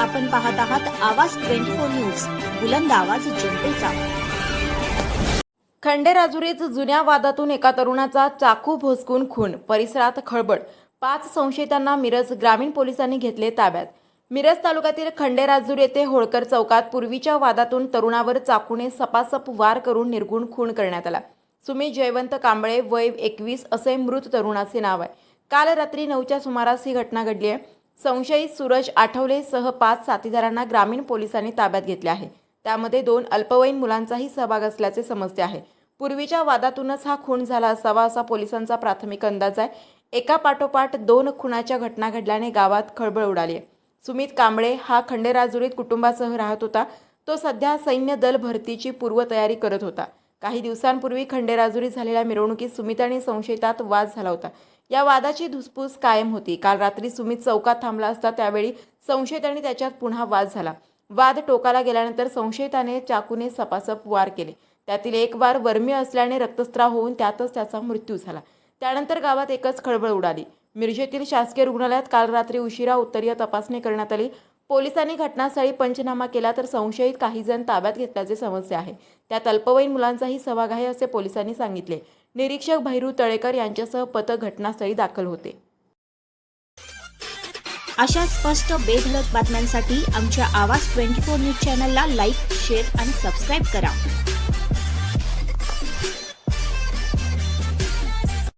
आपण पाहत आहात आवाज ट्वेंटी फोर न्यूज बुलंद आवाज जनतेचा. खंडेराजुरीत जुन्या वादातून एका तरुणाचा चाकू भोसकून खून परिसरात खळबळ. पाच संशयितांना मिरज ग्रामीण पोलिसांनी घेतले ताब्यात. मिरज तालुक्यातील खंडेराजूर येथे होळकर चौकात पूर्वीच्या वादातून तरुणावर चाकूने सपासप वार करून निर्गुण खून करण्यात आला. सुमित जयवंत कांबळे वय एकवीस असे मृत तरुणाचे नाव आहे. काल रात्री नऊच्या सुमारास ही घटना घडली आहे. संशयित सूरज आठवले सह पाच साथीदारांना ग्रामीण पोलिसांनी ताब्यात घेतले आहे. त्यामध्ये दोन अल्पवयीन मुलांचाही सहभाग असल्याचे समजते आहे. पूर्वीच्या वादातूनच हा खून झाला असावा असा पोलिसांचा प्राथमिक अंदाज आहे. एका पाठोपाठ दोन खुनाच्या घटना घडल्याने गावात खळबळ उडाली आहे. सुमित कांबळे हा खंडेराजुरीत कुटुंबासह राहत होता. तो सध्या सैन्य दल भरतीची पूर्वतयारी करत होता. काही दिवसांपूर्वी खंडेराजुरी झालेल्या मिरवणुकीत सुमित आणि संशयितात वाद झाला होता. या वादाची धुसफूस कायम होती. काल रात्री सुमित चौकात थांबला असता त्यावेळी संशयित आणि त्याच्यात पुन्हा वाद झाला. वाद टोकाला गेल्यानंतर संशयिताने चाकूने सपासप वार केले. त्यातील एक वार वर्मी असल्याने रक्तस्त्राव होऊन त्यातच त्याचा मृत्यू झाला. त्यानंतर गावात एकच खळबळ उडाली. मिरजेतील शासकीय रुग्णालयात काल रात्री उशिरा उत्तरीय तपासणी करण्यात आली. पोलिसांनी घटनास्थळी पंचनामा केला तर संशयित काही जण ताब्यात घेतल्याचे समजते आहे. त्यात अल्पवयीन मुलांचाही सहभाग आहे असे पोलिसांनी सांगितले. निरीक्षक भैरू तळेकर यांच्यासह पथक घटनास्थळी दाखल होते. अशा स्पष्ट बेधडक बातम्यांसाठी आमच्या आवाज ट्वेंटी फोर न्यूज चॅनलला लाईक शेअर आणि सबस्क्राईब करा.